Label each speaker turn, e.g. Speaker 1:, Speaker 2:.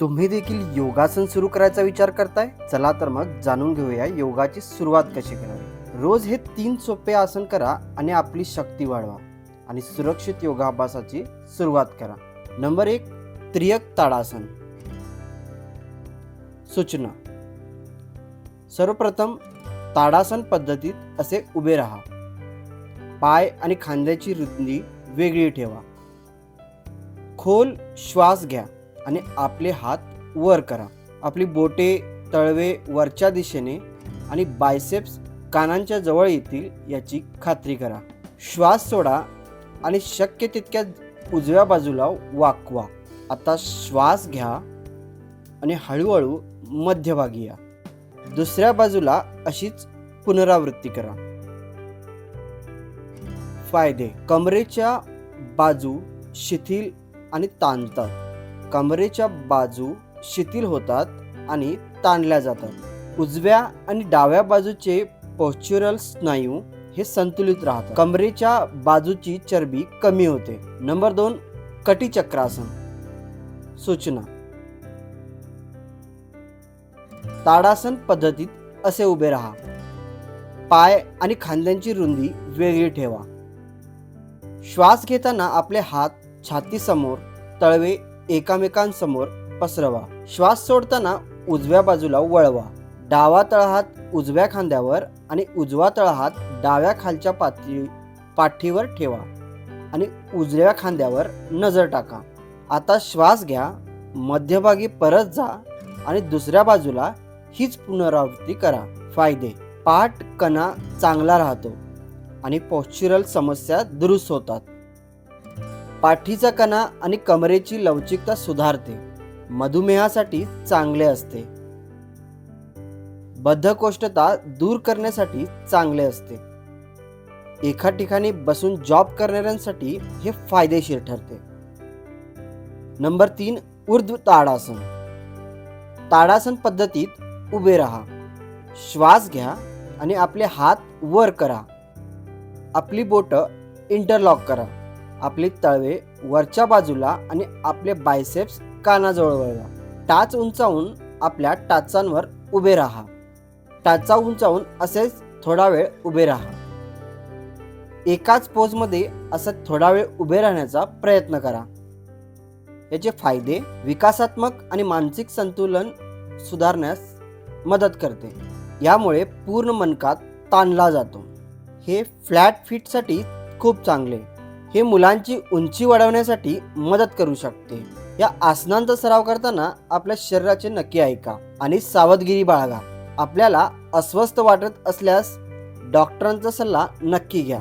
Speaker 1: तुम्ही देखील योगासन सुरू करायचा विचार करताय? चला तर मग जाणून घेऊया योगाची सुरुवात कशी करावी. रोज हे तीन सोपे आसन करा आणि आपली शक्ती वाढवा आणि सुरक्षित योगाभ्यासाची सुरुवात करा. नंबर एक त्रियक ताडासन. सूचना. सर्वप्रथम ताडासन पद्धतीत असे उभे राहा. पाय आणि खांद्याची रुंदी वेगळी ठेवा. खोल श्वास घ्या. आणि आपले हात वर करा. आपली बोटे तळवे वरच्या दिशेने आणि बायसेप्स कानांच्या जवळ येतील याची खात्री करा. श्वास सोडा आणि शक्य तितक्या उजव्या बाजूला वाकवा. आता श्वास घ्या आणि हळूहळू मध्यभागी या. दुसऱ्या बाजूला अशीच पुनरावृत्ती करा. फायदे. कमरेच्या बाजू शिथिल आणि ताणतात. कमरेच्या बाजू शिथिल होतात आणि ताणल्या जातात. उजव्या आणि डाव्या बाजूचे पोस्च्युरल स्नायू हे संतुलित राहतात. कमरेच्या बाजूची चरबी कमी होते. नंबर दोन कटीचक्रासन. सूचना. ताडासन पद्धतीत असे उभे राहा. पाय आणि खांद्यांची रुंदी वेगळी ठेवा. श्वास घेताना आपले हात छातीसमोर तळवे एकामेकांसमोर पसरवा. श्वास सोडताना उजव्या बाजूला वळवा. डावा तळहात उजव्या खांद्यावर आणि उजवा तळहात डाव्या खालच्या पाती पाठीवर ठेवा आणि उजव्या खांद्यावर नजर टाका. आता श्वास घ्या मध्यभागी परत जा आणि दुसऱ्या बाजूला हीच पुनरावृत्ती करा. फायदे. पाठ कणा चांगला राहतो आणि पॉस्च्युरल समस्या दुरुस्त होतात. पाठीचा कणा आणि कमरेची लवचिकता सुधारते. मधुमेहासाठी चांगले असते. बद्धकोष्ठता दूर करण्यासाठी चांगले असते. एका ठिकाणी बसून जॉब करणाऱ्यांसाठी हे फायदेशीर ठरते. नंबर तीन ऊर्ध्व ताडासन. ताडासन पद्धतीत उभे राहा. श्वास घ्या आणि आपले हात वर करा. आपली बोटं इंटरलॉक करा. आपले तळवे वरच्या बाजूला आणि आपले बायसेप्स कानाजवळ वळवा. टाच उंचावून आपल्या टाचांवर उभे राहा. टाचा उंचावून असेच थोडा वेळ उभे राहा. एकाच पोजमध्ये असं थोडा वेळ उभे राहण्याचा प्रयत्न करा. याचे फायदे विकासात्मक आणि मानसिक संतुलन सुधारण्यास मदत करते. यामुळे पूर्ण मनकात ताणला जातो. हे फ्लॅट फिटसाठी खूप चांगले. हे मुलांची उंची वाढवण्यासाठी मदत करू शकते. या आसनांचा सराव करताना आपल्या शरीराचे नक्की ऐका आणि सावधगिरी बाळगा. आपल्याला अस्वस्थ वाटत असल्यास डॉक्टरांचा सल्ला नक्की घ्या.